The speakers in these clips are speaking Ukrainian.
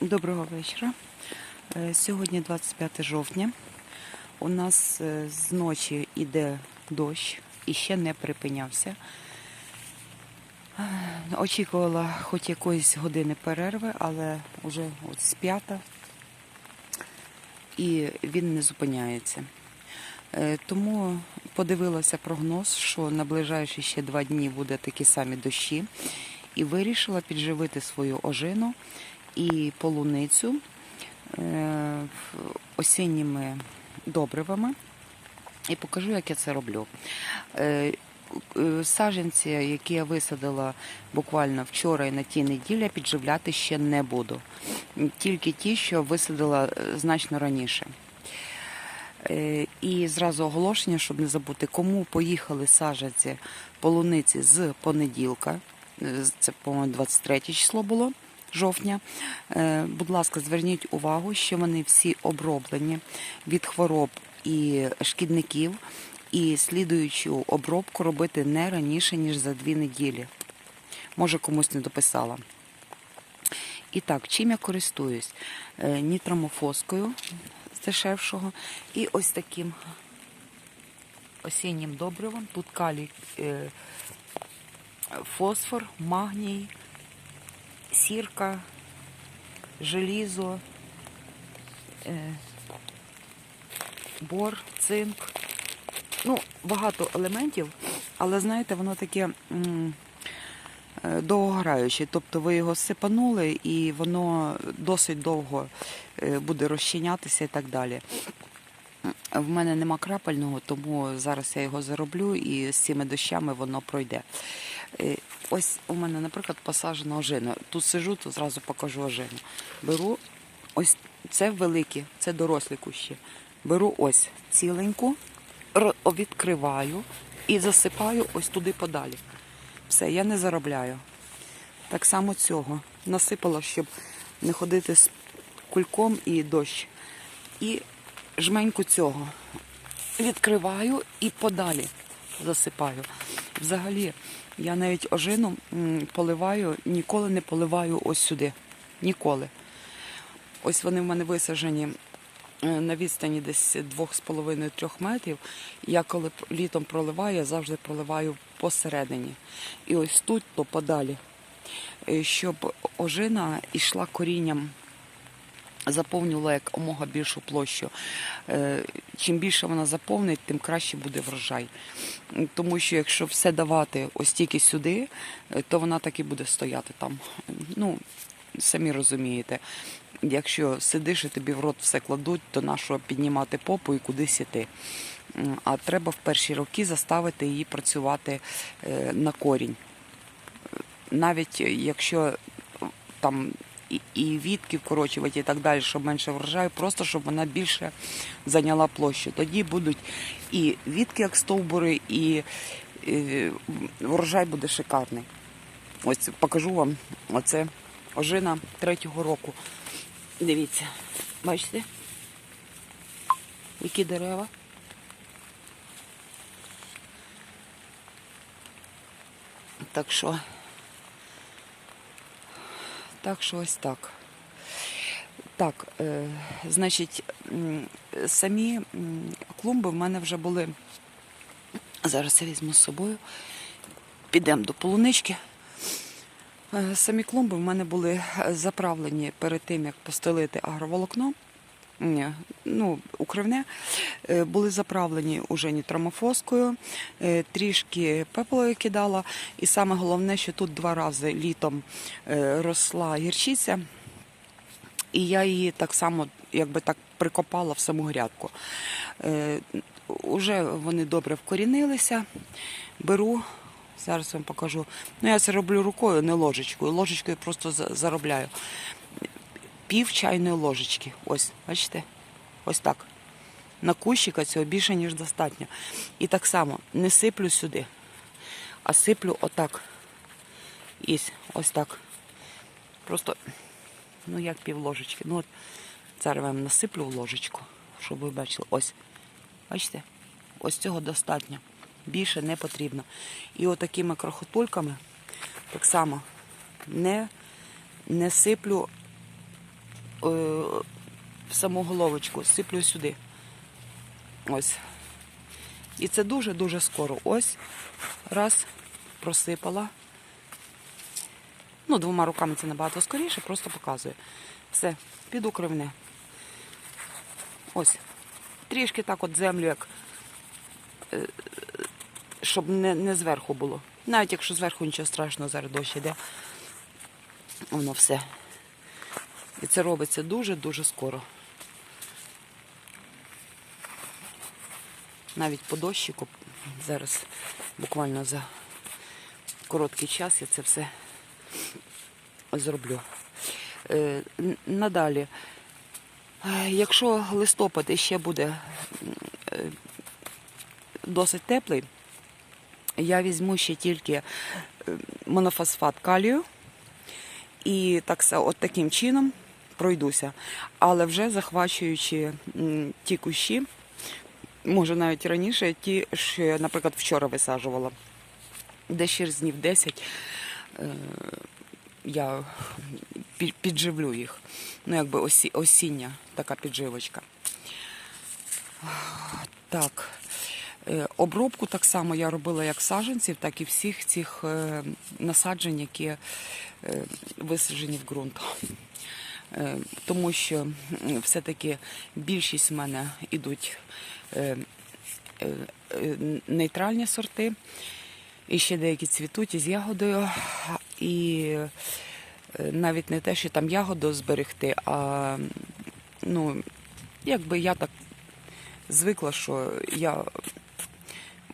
Доброго вечора. Е, Сьогодні 25 жовтня. У нас е, з ночі йде дощ і ще не припинявся. Е, Очікувала хоч якоїсь години перерви, але вже от з п'ята і він не зупиняється. Тому подивилася прогноз, що на ближайші ще два дні буде такі самі дощі, і вирішила підживити свою ожину і полуницю е, осінніми добривами. І покажу, як я це роблю. Е, е, які я висадила буквально вчора і на тій неділі, підживляти ще не буду. Тільки ті, що висадила значно раніше. І зразу оголошення, щоб не забути, кому поїхали саджанці полуниці з понеділка. Це, по-моєму, 23 число було жовтня. Е, Будь ласка, зверніть увагу, що вони всі оброблені від хвороб і шкідників. І слідуючу обробку робити не раніше, ніж за дві неділі. Може, комусь не дописала. І так, чим я користуюсь? Е, Нітрамофоскою з дешевшого і ось таким осіннім добривом. Тут калій, е, фосфор, магній, сірка, желізо, е, бор, цинк. Ну, багато елементів, але знаєте, воно таке е, довгограюче. Тобто ви його сипанули і воно досить довго е, буде розчинятися і так далі. В мене нема крапельного, тому зараз я його зароблю і з цими дощами воно пройде. Е, Ось у мене, наприклад, посаджена ожина. Тут сижу, то зразу покажу ожину. Беру ось це великі, це дорослі кущі. Беру ось ціленьку, відкриваю і засипаю ось туди подалі. Все, я не заробляю. Так само цього. Насипала, щоб не ходити з кульком і дощ. І жменьку цього відкриваю і подалі засипаю. Взагалі, я навіть ожину поливаю, ніколи не поливаю ось сюди. Ніколи. Ось вони в мене висаджені е, на відстані десь 2,5-3 метрів. Я коли літом проливаю, я завжди проливаю посередині. І ось тут, то подалі, Е, щоб ожина йшла корінням заповнювала як омога більшу площу. Е, Чим більше вона заповнить, тим краще буде врожай. Тому що якщо все давати ось тільки сюди, е, то вона так і буде стояти там. Ну, самі розумієте. Якщо сидиш і тобі в рот все кладуть, то нащо піднімати попу і кудись іти. А треба в перші роки заставити її працювати е, на корінь. Навіть якщо там і, і відки вкорочувати і так далі, щоб менше врожаю, просто щоб вона більше зайняла площу. Тоді будуть і відки, як стовбури, і, е, врожай буде шикарний. Ось покажу вам оце ожина третього року. Дивіться, бачите? Які дерева? Так що так що ось так. Так, е, значить, самі клумби в мене вже були. Зараз я візьму з собою. Підемо до полунички. Е, Самі клумби в мене були е, заправлені перед тим, як постелити агроволокно. Ну, укривне, Е, були заправлені уже нітромофоскою, е, трішки пеплою кидала. І саме головне, що тут два рази літом е, росла гірчиця, і я її так само якби так прикопала в саму грядку. Уже вони добре вкорінилися. Беру, зараз вам покажу. Ну, я це роблю рукою, не ложечкою. Ложечкою просто заробляю. Пів чайної ложечки. Ось, бачите? Ось так. На кущика цього більше, ніж достатньо. І так само не сиплю сюди, а сиплю отак. І ось так. Просто, ну як пів ложечки. Ну от зараз насиплю в ложечку, щоб ви бачили. Ось. Бачите? Ось цього достатньо. Більше не потрібно. І отакими крохотульками так само не, не сиплю в саму головочку, сиплю сюди. Ось. І це дуже-дуже скоро. Ось, раз, просипала. Ну, двома руками це набагато скоріше, просто показує. Все, піду кривне. Ось. Трішки так от землю, як е, щоб не, не зверху було. Навіть якщо зверху нічого страшного, зараз дощ іде. Воно все. І це робиться дуже-дуже скоро. Навіть по дощику зараз буквально за короткий час я це все зроблю. Е, Надалі, е, якщо листопад іще буде е, досить теплий, я візьму ще тільки монофосфат калію і так от таким чином пройдуся, але вже захвачуючи ті кущі, може навіть раніше, ті, що я, наприклад, вчора висаджувала, де через днів 10 е, я підживлю їх. Ну, якби осі, осіння така підживочка. Так. Е, Обробку так само я робила як саджанців, так і всіх цих е, насаджень, які висаджені в ґрунт. Е, Тому що все-таки більшість в мене йдуть е, е, нейтральні сорти. І ще деякі цвітуть із ягодою. І навіть не те, що там ягоду зберегти, а ну, якби я так звикла, що я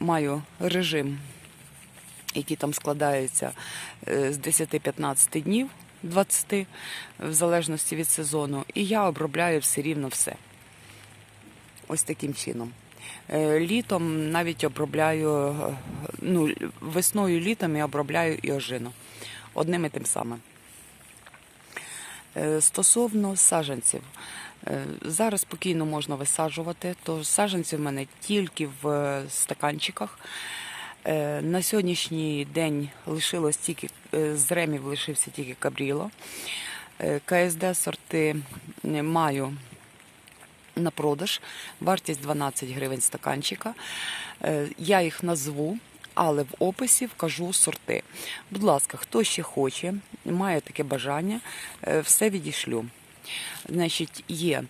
маю режим, який там складається з 10-15 днів, 20, в залежності від сезону, і я обробляю все рівно все. Ось таким чином. Е, Літом навіть обробляю, е, ну, весною літом я обробляю і ожину. Одним і тим самим. Е, Стосовно саджанців, Е, зараз спокійно можна висаджувати, то саджанці в мене тільки в стаканчиках. Е, На сьогоднішній день лишилось тільки е, з ремів лишився тільки кабріло. Е, КСД сорти маю на продаж. Вартість 12 гривень стаканчика. Я їх назву, але в описі вкажу сорти. Будь ласка, хто ще хоче, має таке бажання, все відішлю. Значить, є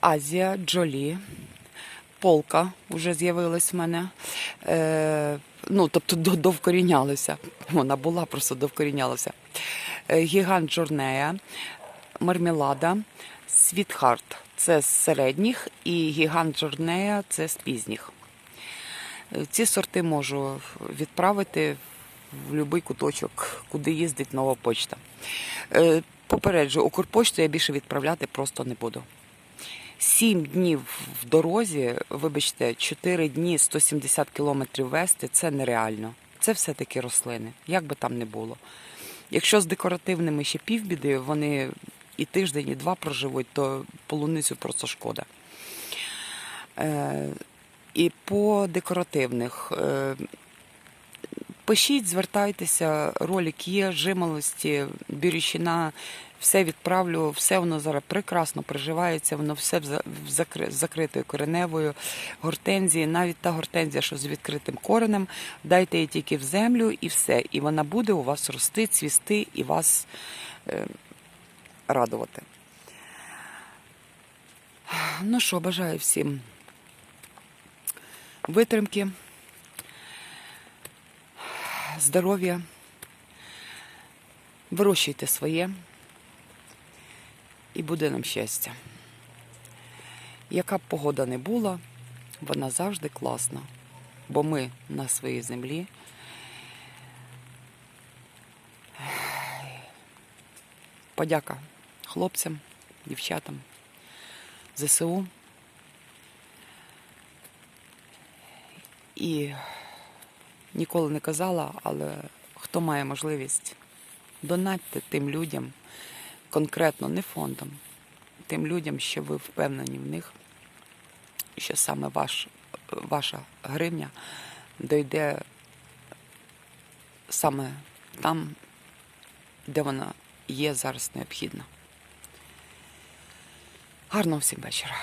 Азія, Джолі, Полка вже з'явилась в мене. Е, ну, тобто до- довкорінялася. Вона була, просто довкорінялася. Е, Гігант Джорнея, Мармелада, Світхарт це з середніх, і гігант Джорнея це з пізніх. Е, Ці сорти можу відправити в будь-який куточок, куди їздить нова почта. Е, Попереджу, Укрпошту я більше відправляти просто не буду. Сім днів в дорозі, вибачте, 4 дні 170 кілометрів вести це нереально. Це все-таки рослини, як би там не було. Якщо з декоративними ще півбіди, вони і тиждень, і два проживуть, то полуницю просто шкода. Е, і по декоративних. Е, пишіть, звертайтеся, ролик є, жимолості, бірючина, все відправлю, все воно зараз прекрасно приживається, воно все з закритою кореневою, гортензії, навіть та гортензія, що з відкритим коренем, дайте її тільки в землю і все. І вона буде у вас рости, цвісти і вас е, радувати. Ну що, бажаю всім витримки, здоров'я, вирощуйте своє і буде нам щастя. Яка б погода не була, вона завжди класна, бо ми на своїй землі. Подяка хлопцям, дівчатам, ЗСУ. І ніколи не казала, але хто має можливість, донатьте тим людям, конкретно не фондом, тим людям, що ви впевнені в них, що саме ваш, ваша гривня дойде саме там, де вона є зараз необхідна. Гарного всім вечора.